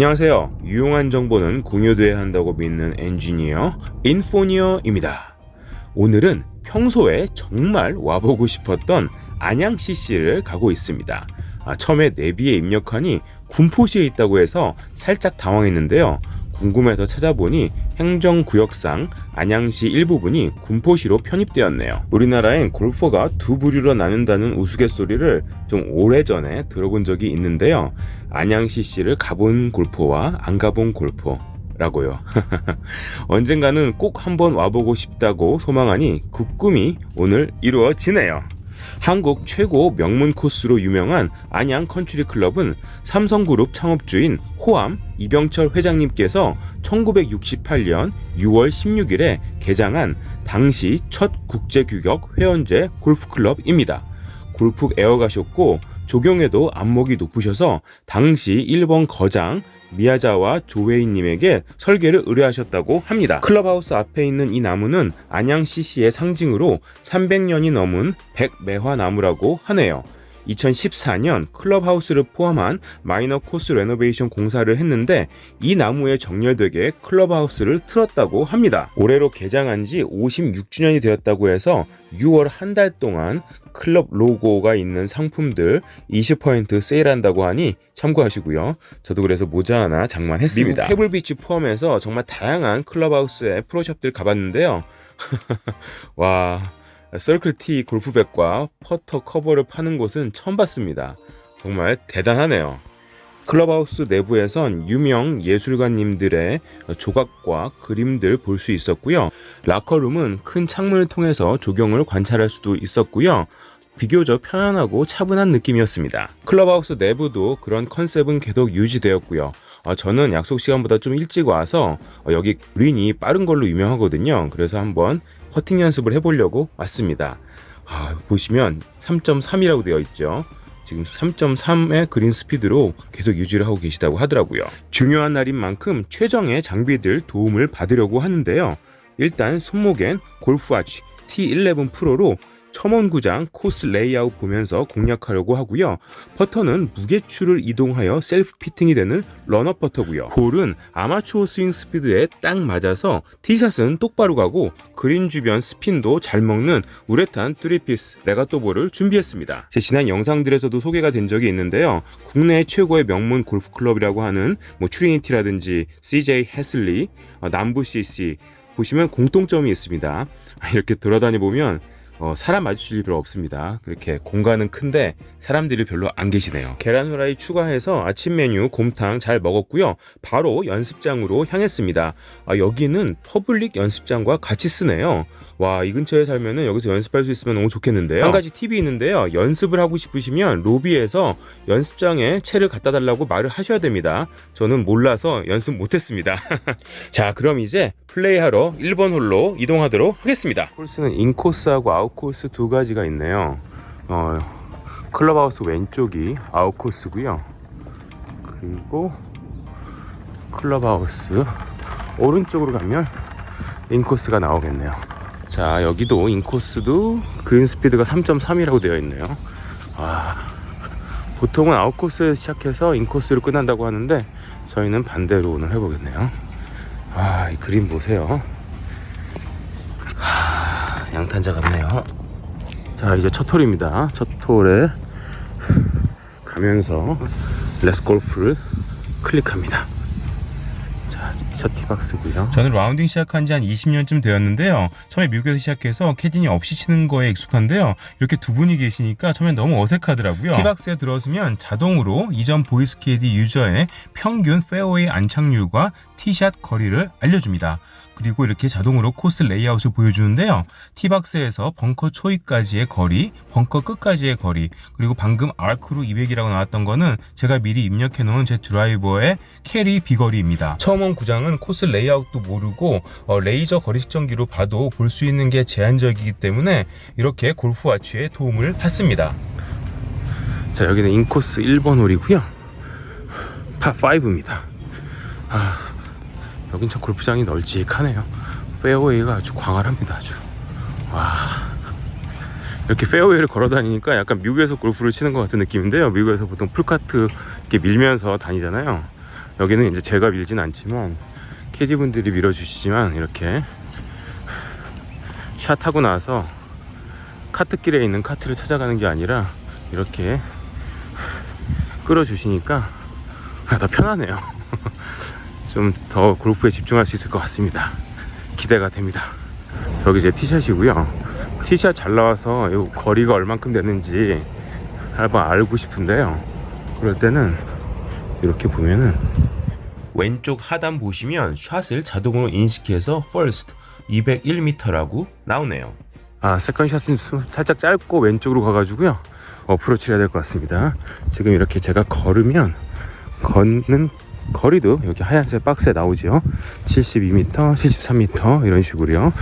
안녕하세요. 유용한 정보는 공유돼야 한다고 믿는 엔지니어 인포니어입니다. 오늘은 평소에 정말 와보고 싶었던 안양 CC를 가고 있습니다. 아, 처음에 내비에 입력하니 군포시에 있다고 해서 살짝 당황했는데요. 궁금해서 찾아보니 행정구역상 안양시 일부분이 군포시로 편입되었네요. 우리나라엔 골퍼가 두 부류로 나눈다는 우스갯소리를 좀 오래전에 들어본 적이 있는데요. 안양시 씨를 가본 골퍼와 안 가본 골퍼라고요. 언젠가는 꼭 한번 와보고 싶다고 소망하니 그 꿈이 오늘 이루어지네요. 한국 최고 명문 코스로 유명한 안양 컨트리 클럽은 삼성그룹 창업주인 호암 이병철 회장님께서 1968년 6월 16일에 개장한 당시 첫 국제 규격 회원제 골프 클럽입니다. 골프 에어 가셨고 조경에도 안목이 높으셔서 당시 일본 거장 미야자와 조웨이님에게 설계를 의뢰하셨다고 합니다. 클럽하우스 앞에 있는 이 나무는 안양 CC의 상징으로 300년이 넘은 백매화 나무라고 하네요. 2014년 클럽하우스를 포함한 마이너 코스 레노베이션 공사를 했는데 이 나무에 정렬되게 클럽하우스를 틀었다고 합니다. 올해로 개장한 지 56주년이 되었다고 해서 6월 한 달 동안 클럽 로고가 있는 상품들 20% 세일한다고 하니 참고하시고요. 저도 그래서 모자 하나 장만했습니다. 미국 페블비치 포함해서 정말 다양한 클럽하우스의 프로샵들 가봤는데요. 와 서클 T 골프백과 퍼터 커버를 파는 곳은 처음 봤습니다. 정말 대단하네요. 클럽하우스 내부에선 유명 예술가님들의 조각과 그림들 볼 수 있었고요. 라커룸은 큰 창문을 통해서 조경을 관찰할 수도 있었고요. 비교적 편안하고 차분한 느낌이었습니다. 클럽하우스 내부도 그런 컨셉은 계속 유지되었고요. 아, 저는 약속 시간보다 좀 일찍 와서 어, 여기 린이 빠른 걸로 유명하거든요. 그래서 한번 퍼팅 연습을 해보려고 왔습니다. 아, 보시면 3.3이라고 되어 있죠. 지금 3.3의 그린 스피드로 계속 유지를 하고 계시다고 하더라고요. 중요한 날인 만큼 최정의 장비들 도움을 받으려고 하는데요. 일단 손목엔 골프와치 T11 프로로 첨원구장 코스 레이아웃 보면서 공략하려고 하고요. 퍼터는 무게추를 이동하여 셀프 피팅이 되는 런업 퍼터고요. 볼은 아마추어 스윙 스피드에 딱 맞아서 티샷은 똑바로 가고 그린 주변 스핀도 잘 먹는 우레탄 뚜리피스 레가또 볼을 준비했습니다. 제 지난 영상들에서도 소개가 된 적이 있는데요. 국내 최고의 명문 골프 클럽이라고 하는 뭐 트리니티라든지 CJ 해슬리, 어, 남부 CC 보시면 공통점이 있습니다. 이렇게 돌아다니 보면 어, 사람 마주칠 일 별로 없습니다. 그렇게 공간은 큰데 사람들이 별로 안 계시네요. 계란 후라이 추가해서 아침 메뉴 곰탕 잘 먹었고요. 바로 연습장으로 향했습니다. 아, 여기는 퍼블릭 연습장과 같이 쓰네요. 와, 이 근처에 살면은 여기서 연습할 수 있으면 너무 좋겠는데요. 한 가지 팁이 있는데요. 연습을 하고 싶으시면 로비에서 연습장에 채를 갖다 달라고 말을 하셔야 됩니다. 저는 몰라서 연습 못 했습니다. 자, 그럼 이제 플레이하러 1번 홀로 이동하도록 하겠습니다. 코스는 인코스하고 아웃코스 두 가지가 있네요. 어, 클럽하우스 왼쪽이 아웃코스고요. 그리고 클럽하우스 오른쪽으로 가면 인코스가 나오겠네요. 자, 여기도 인코스도 그린 스피드가 3.3이라고 되어 있네요. 와, 보통은 아웃코스에 시작해서 인코스로 끝난다고 하는데 저희는 반대로 오늘 해보겠네요. 아, 이 그림 보세요. 하, 양탄자 같네요. 자, 이제 첫 홀입니다. 첫 홀에 가면서 레스 골프를 클릭합니다. 자, 첫 티박스고요. 저는 라운딩 시작한 지 한 20년쯤 되었는데요. 처음에 미국에서 시작해서 캐디니 없이 치는 거에 익숙한데요. 이렇게 두 분이 계시니까 처음에 너무 어색하더라고요. 티박스에 들어서면 자동으로 이전 보이스 캐디 유저의 평균 페어웨이 안착률과 티샷 거리를 알려줍니다. 그리고 이렇게 자동으로 코스 레이아웃을 보여주는데요. 티박스에서 벙커 초입까지의 거리, 벙커 끝까지의 거리, 그리고 방금 아크로 200이라고 나왔던 거는 제가 미리 입력해 놓은 제 드라이버의 캐리 비거리입니다. 처음 온 구장은 코스 레이아웃도 모르고 어, 레이저 거리 측정기로 봐도 볼 수 있는 게 제한적이기 때문에 이렇게 골프 와치에 도움을 받습니다. 자, 여기는 인코스 1번 홀이고요. 파5입니다. 아, 여긴 참 골프장이 널찍하네요. 페어웨이가 아주 광활합니다. 아주. 와. 이렇게 페어웨이를 걸어 다니니까 약간 미국에서 골프를 치는 것 같은 느낌인데요. 미국에서 보통 풀카트 이렇게 밀면서 다니잖아요. 여기는 이제 제가 밀진 않지만 캐디분들이 밀어주시지만 이렇게 샷 하고 나서 카트길에 있는 카트를 찾아가는 게 아니라 이렇게 끌어주시니까 아, 더 편하네요. 좀 더 골프에 집중할 수 있을 것 같습니다. 기대가 됩니다. 여기 제 티샷이고요. 티샷 잘 나와서 이 거리가 얼만큼 되는지 한번 알고 싶은데요. 그럴 때는 이렇게 보면은 왼쪽 하단 보시면 샷을 자동으로 인식해서 first 201m라고 나오네요. 아 세컨 샷은 수- 살짝 짧고 왼쪽으로 가가지고요 어프로치를 해야 될 것 같습니다. 지금 이렇게 제가 걸으면 걷는 거리도 여기 하얀색 박스에 나오죠. 72m, 73m 이런 식으로요.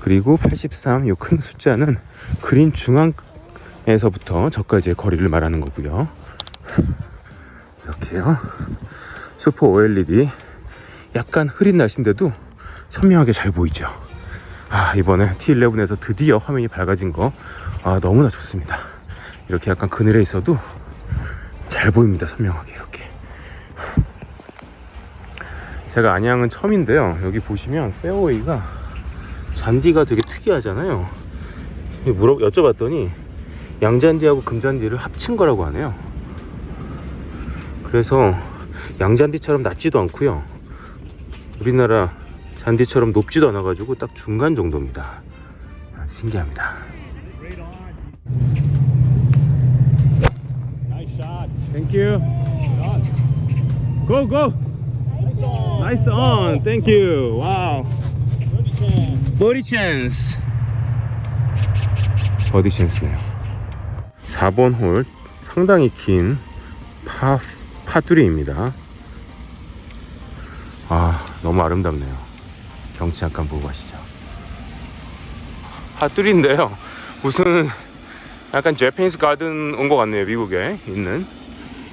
그리고 83 이 큰 숫자는 그린 중앙에서부터 저까지의 거리를 말하는 거고요. 이렇게요. 슈퍼 OLED 약간 흐린 날씨인데도 선명하게 잘 보이죠. 아 이번에 T11에서 드디어 화면이 밝아진 거 아, 너무나 좋습니다. 이렇게 약간 그늘에 있어도 잘 보입니다. 선명하게 이렇게. 제가 안양은 처음인데요. 여기 보시면 페어웨이가 잔디가 되게 특이하잖아요. 물어 여쭤봤더니 양잔디하고 금잔디를 합친 거라고 하네요. 그래서 양잔디처럼 낮지도 않고요. 우리나라 잔디처럼 높지도 않아 가지고 딱 중간 정도입니다. 아주 신기합니다. Nice shot. Thank you. Go go. Nice on. Thank you. Wow. 버디 찬스. 버디 찬스네요. 4번 홀 상당히 긴 파, 파투리입니다. 아, 너무 아름답네요. 경치 잠깐 보고 가시죠. 파투리인데요. 무슨 약간 제페니스 가든 온 것 같네요. 미국에 있는.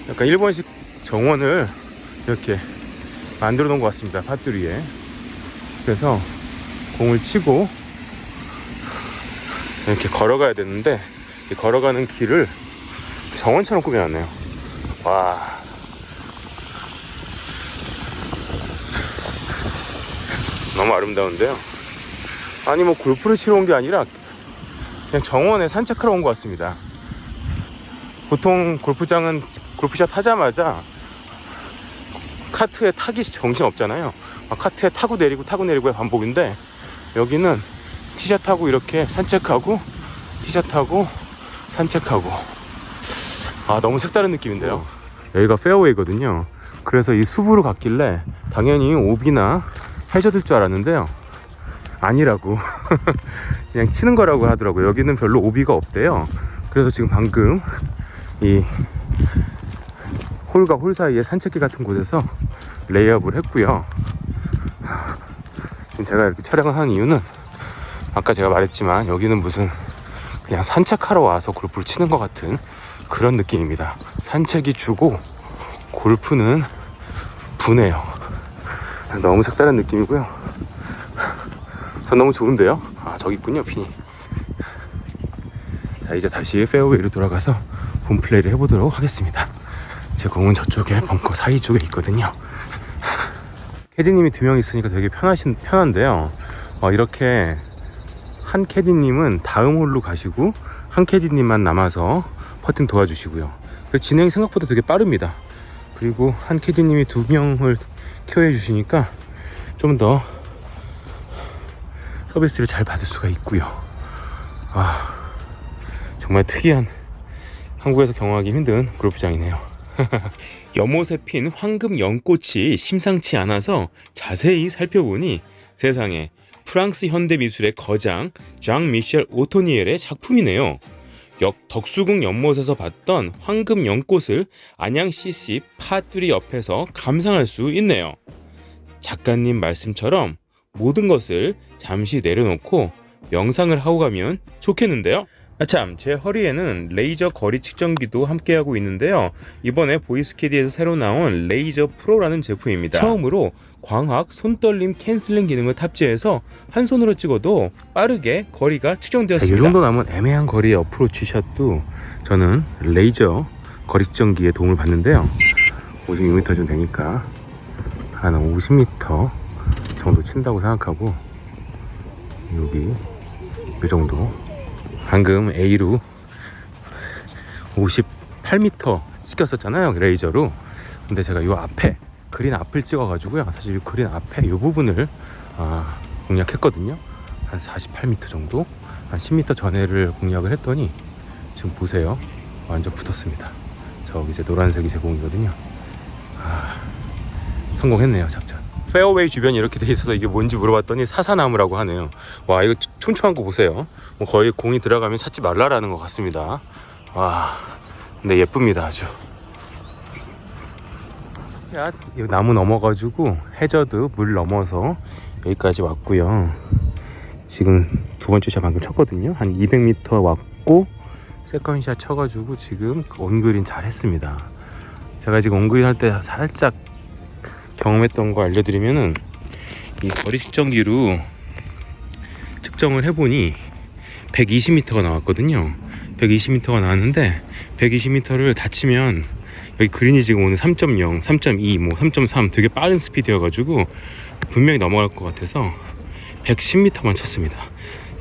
약간 일본식 정원을 이렇게 만들어 놓은 것 같습니다. 파투리에. 그래서 공을 치고 이렇게 걸어가야 되는데 이 걸어가는 길을 정원처럼 꾸며놨네요. 와. 너무 아름다운데요. 아니 뭐 골프를 치러 온 게 아니라 그냥 정원에 산책하러 온 것 같습니다. 보통 골프장은 골프샷 하자마자 카트에 타기 정신 없잖아요. 막 카트에 타고 내리고 타고 내리고의 반복인데 여기는 티샷 타고 이렇게 산책하고 티샷 타고 산책하고 아 너무 색다른 느낌인데요. 여기가 페어웨이거든요. 그래서 이 숲으로 갔길래 당연히 오비나 해저들 줄 알았는데요. 아니라고 그냥 치는 거라고 하더라고요. 여기는 별로 오비가 없대요. 그래서 지금 방금 이 홀과 홀 사이에 산책길 같은 곳에서 레이업을 했고요. 제가 이렇게 촬영을 하는 이유는 아까 제가 말했지만 여기는 무슨 그냥 산책하러 와서 골프를 치는 것 같은 그런 느낌입니다. 산책이 주고 골프는 부네요. 너무 색다른 느낌이고요. 전 너무 좋은데요? 아 저기 있군요 핀이. 자 이제 다시 페어웨이로 돌아가서 본 플레이를 해보도록 하겠습니다. 제 공은 저쪽에 벙커 사이 쪽에 있거든요. 캐디님이 두 명 있으니까 되게 편하신 편한데요. 어, 이렇게 한 캐디님은 다음 홀로 가시고 한 캐디님만 남아서 퍼팅 도와주시고요. 그 진행이 생각보다 되게 빠릅니다. 그리고 한 캐디님이 두 명을 케어해 주시니까 좀 더 서비스를 잘 받을 수가 있고요. 아 정말 특이한 한국에서 경험하기 힘든 골프장이네요. 연못에 핀 황금 연꽃이 심상치 않아서 자세히 살펴보니 세상에 프랑스 현대 미술의 거장 장 미셸 오토니엘의 작품이네요. 역 덕수궁 연못에서 봤던 황금 연꽃을 안양 CC 파뚜리 옆에서 감상할 수 있네요. 작가님 말씀처럼 모든 것을 잠시 내려놓고 명상을 하고 가면 좋겠는데요. 아참, 제 허리에는 레이저 거리 측정기도 함께하고 있는데요. 이번에 보이스캐디에서 새로 나온 레이저 프로라는 제품입니다. 처음으로 광학 손떨림 캔슬링 기능을 탑재해서 한 손으로 찍어도 빠르게 거리가 측정되었습니다. 이 정도 남은 애매한 거리의 어프로치 샷도 저는 레이저 거리 측정기에 도움을 받는데요. 50mm 좀 되니까 한 50m 정도 친다고 생각하고 여기 이 정도 방금 A로 58m 찍혔었잖아요 레이저로 근데 제가 요 앞에 그린 앞을 찍어가지고요. 사실 이 그린 앞에 이 부분을 아, 공략했거든요. 한 48m 정도 한 10m 전해를 공략을 했더니 지금 보세요. 완전 붙었습니다. 저기 이제 노란색이 제공이거든요. 아, 성공했네요 작전. 페어웨이 주변이 이렇게 돼 있어서 이게 뭔지 물어봤더니 사사나무라고 하네요. 와 이거 촘촘한 거 보세요. 뭐 거의 공이 들어가면 찾지 말라라는 것 같습니다. 와 근데 예쁩니다 아주 자, 이 나무 넘어가지고 해저드 물 넘어서 여기까지 왔고요. 지금 두 번째 샷 방금 쳤거든요. 한 200m 왔고 세컨샷 쳐가지고 지금 온그린 잘 했습니다. 제가 지금 온그린 할 때 살짝 경험했던 거 알려드리면은 이 거리 측정기로 측정을 해보니 120m가 나왔거든요. 120m가 나왔는데 120m를 다치면 여기 그린이 지금 오늘 3.0, 3.2, 뭐 3.3 되게 빠른 스피드여가지고 분명히 넘어갈 것 같아서 110m만 쳤습니다.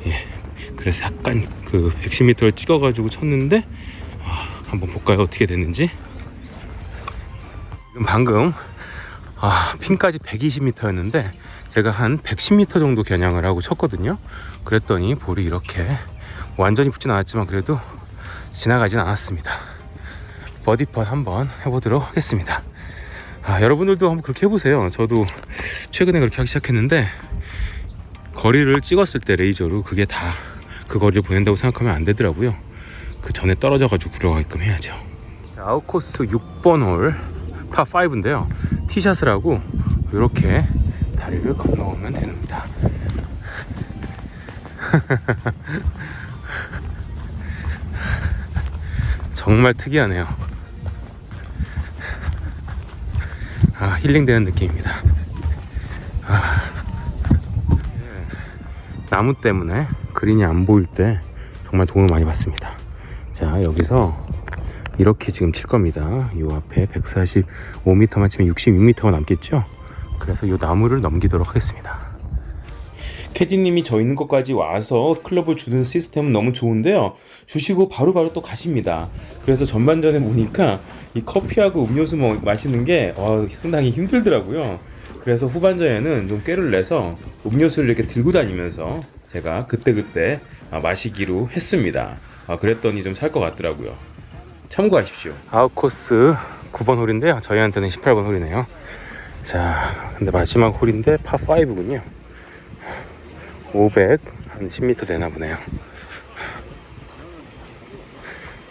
예. 그래서 약간 그 110m를 찍어가지고 쳤는데 아, 한번 볼까요 어떻게 됐는지. 방금 아, 핀까지 120m였는데 제가 한 110m 정도 겨냥을 하고 쳤거든요. 그랬더니 볼이 이렇게 완전히 붙진 않았지만 그래도 지나가진 않았습니다. 버디펫 한번 해보도록 하겠습니다. 아, 여러분들도 한번 그렇게 해보세요. 저도 최근에 그렇게 하기 시작했는데 거리를 찍었을 때 레이저로 그게 다 그 거리를 보낸다고 생각하면 안 되더라고요. 그 전에 떨어져 가지고 굴러가게끔 해야죠. 자, 아웃코스 6번 홀 파5인데요. 티샷을 하고 이렇게 다리를 건너오면 됩니다. 정말 특이하네요. 힐링되는 느낌입니다. 아, 나무 때문에 그린이 안 보일 때 정말 도움을 많이 받습니다. 자, 여기서 이렇게 지금 칠 겁니다. 이 앞에 145m만 치면 66m가 남겠죠? 그래서 이 나무를 넘기도록 하겠습니다. 캐디님이 저 있는 것까지 와서 클럽을 주는 시스템은 너무 좋은데요. 주시고 바로바로 또 가십니다. 그래서 전반전에 보니까 이 커피하고 음료수 뭐 마시는 게 어, 상당히 힘들더라고요. 그래서 후반전에는 좀 꾀를 내서 음료수를 이렇게 들고 다니면서 제가 그때그때 아, 마시기로 했습니다. 아, 그랬더니 좀 살 것 같더라고요. 참고하십시오. 아웃코스 9번 홀인데요. 저희한테는 18번 홀이네요. 자, 근데 마지막 홀인데 파5군요. 500, 한 10m 되나 보네요.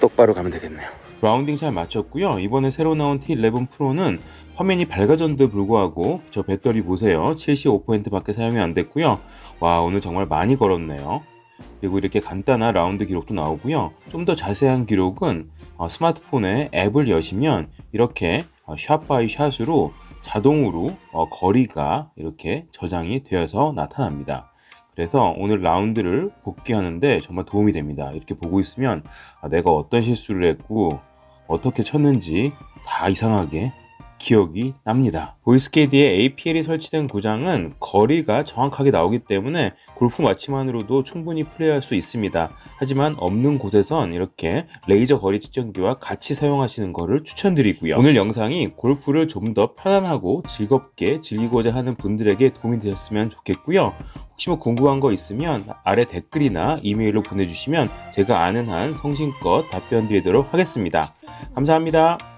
똑바로 가면 되겠네요. 라운딩 잘 마쳤고요. 이번에 새로 나온 T11 프로는 화면이 밝아졌는데 불구하고 저 배터리 보세요. 75%밖에 사용이 안 됐고요. 와 오늘 정말 많이 걸었네요. 그리고 이렇게 간단한 라운드 기록도 나오고요. 좀 더 자세한 기록은 어, 스마트폰에 앱을 여시면 이렇게 어, 샷 바이 샷으로 자동으로 어, 거리가 이렇게 저장이 되어서 나타납니다. 그래서 오늘 라운드를 복귀하는데 정말 도움이 됩니다. 이렇게 보고 있으면 아, 내가 어떤 실수를 했고 어떻게 쳤는지 다 이상하게 기억이 납니다. 보이스케이드에 APL이 설치된 구장은 거리가 정확하게 나오기 때문에 골프 마치만으로도 충분히 플레이할 수 있습니다. 하지만 없는 곳에선 이렇게 레이저 거리 측정기와 같이 사용하시는 것을 추천드리고요. 오늘 영상이 골프를 좀 더 편안하고 즐겁게 즐기고자 하는 분들에게 도움이 되셨으면 좋겠고요. 혹시 뭐 궁금한 거 있으면 아래 댓글이나 이메일로 보내주시면 제가 아는 한 성심껏 답변 드리도록 하겠습니다. 감사합니다.